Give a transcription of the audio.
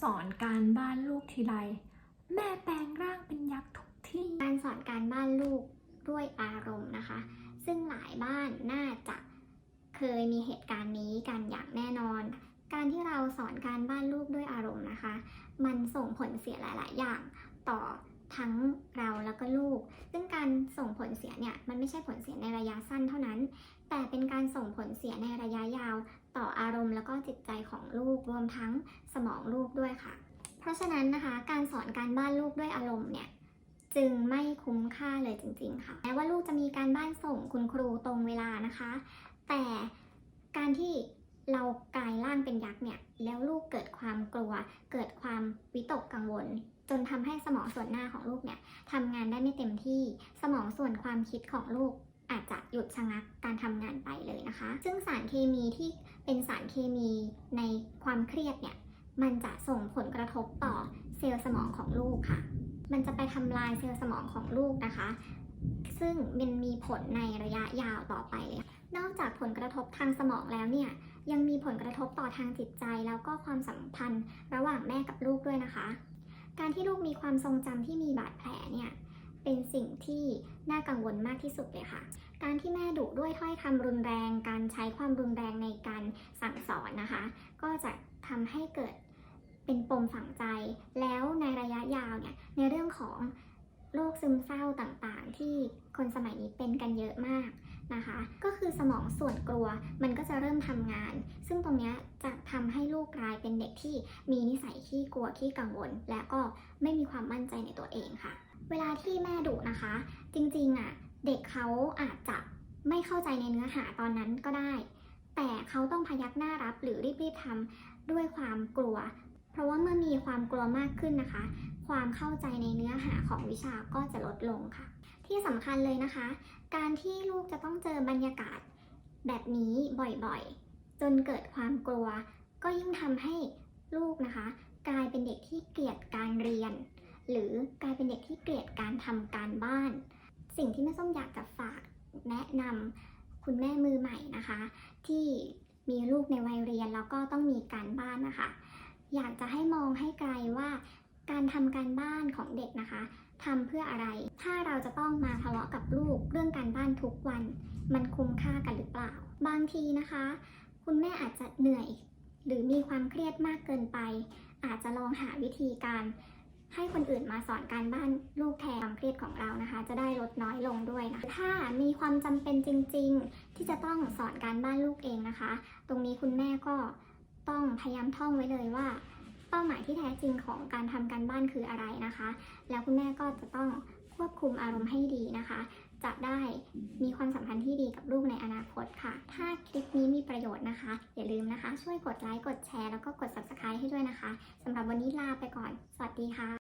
สอนการบ้านลูกทีไร แม่แปลงร่างเป็นยักษ์ทุกที่ การสอนการบ้านลูกด้วยอารมณ์นะคะ ซึ่งหลายบ้านน่าจะเคยมีเหตุการณ์นี้กันอย่างแน่นอน การที่เราสอนการบ้านลูกด้วยอารมณ์นะคะ มันส่งผลเสียหลาย ๆ อย่างต่อทั้งเราแล้วก็ลูก ซึ่งการส่งผลเสียเนี่ยมันไม่ใช่ผลเสียในระยะสั้นเท่านั้น แต่เป็นการส่งผลเสียในระยะยาว ต่ออารมณ์แล้วก็จิตใจของลูกรวมทั้งสมองลูกด้วยค่ะ เพราะฉะนั้นนะคะการสอนการบ้านลูกด้วยอารมณ์เนี่ยจึงไม่คุ้มค่าเลยจริงๆค่ะแม้ว่าลูกจะมีการบ้านส่งคุณครูตรงเวลานะคะ แต่การที่เรากลายร่างเป็นยักษ์เนี่ย แล้วลูกเกิดความกลัว เกิดความวิตกกังวล จนทำให้สมองส่วนหน้าของลูกเนี่ยทำงานได้ไม่เต็มที่ สมองส่วนความคิดของลูก อาจจะหยุดชะงักการทำงานไปเลยนะคะ ซึ่งสารเคมีที่เป็นสารเคมีในความเครียดเนี่ย มันจะส่งผลกระทบต่อเซลล์สมองของลูกค่ะ มันจะไปทำลายเซลล์สมองของลูกนะคะ ซึ่งมันมีผลในระยะยาวต่อไปเลยนอกจากผลกระทบทางสมองแล้วเนี่ยยังมีผลกระทบต่อทางจิตใจแล้วก็ความสัมพันธ์ระหว่างแม่กับลูกด้วยนะคะ การที่ลูกมีความทรงจำที่มีบาดแผลเนี่ย สิ่งที่น่ากังวลมากที่สุดเลยค่ะ การที่แม่ดุด้วยถ้อยคำรุนแรง การใช้ความรุนแรงในการสั่งสอนนะคะ ก็จะทำให้เกิดเป็นปมฝังใจ แล้วในระยะยาวเนี่ยในเรื่องของโรคซึมเศร้าต่างๆ ที่คนสมัยนี้เป็นกันเยอะมากนะคะ ก็คือสมองส่วนกลัวมันก็จะเริ่มทำงาน ซึ่งตรงนี้จะทำให้ลูกกลายเป็นเด็กที่มีนิสัยขี้กลัวขี้กังวล และก็ไม่มีความมั่นใจในตัวเองค่ะ เวลาที่แม่ดุนะคะ จริงๆอะเด็กเขาอาจจะไม่เข้าใจในเนื้อหาตอนนั้นก็ได้ แต่เขาต้องพยักหน้ารับหรือรีบๆทำด้วยความกลัว เพราะว่าเมื่อมีความกลัวมากขึ้นนะคะ ความเข้าใจในเนื้อหาของวิชาก็จะลดลงค่ะ ที่สำคัญเลยนะคะ การที่ลูกจะต้องเจอบรรยากาศแบบนี้บ่อยๆ จนเกิดความกลัว ก็ยิ่งทำให้ลูกนะคะ กลายเป็นเด็กที่เกลียดการเรียน หรือกลายเป็นเด็กที่เกลียดการทำการบ้าน สิ่งที่แม่ส้มอยากจะฝากแนะนำคุณแม่มือใหม่นะคะ ที่มีลูกในวัยเรียนแล้วก็ต้องมีการบ้านนะคะ อยากจะให้มองให้ไกลว่าการทำการบ้านของเด็กนะคะทำเพื่ออะไร ถ้าเราจะต้องมาทะเลาะกับลูกเรื่องการบ้านทุกวัน มันคุ้มค่ากันหรือเปล่า บางทีนะคะ คุณแม่อาจจะเหนื่อย หรือมีความเครียดมากเกินไป อาจจะลองหาวิธีการ ให้คนอื่นมาสอนการบ้านลูกแทนความเครียดของเรานะคะ จะได้ลดน้อยลงด้วยนะถ้ามีความจำเป็นจริง ๆ ที่จะต้องสอนการบ้านลูกเองนะคะ ตรงนี้คุณแม่ก็ต้องพยายามท่องไว้เลยว่า เป้าหมายที่แท้จริงของการทำการบ้านคืออะไรนะคะ แล้วคุณแม่ก็จะต้องควบคุมอารมณ์ให้ดีนะคะ จะได้มีความสัมพันธ์ที่ดีกับลูกในอนาคตค่ะ ถ้าคลิปนี้มีประโยชน์นะคะ อย่าลืมนะคะ ช่วยกดไลค์ กดแชร์ แล้วก็กด subscribe ให้ด้วยนะคะสำหรับวันนี้ลาไปก่อน สวัสดีค่ะ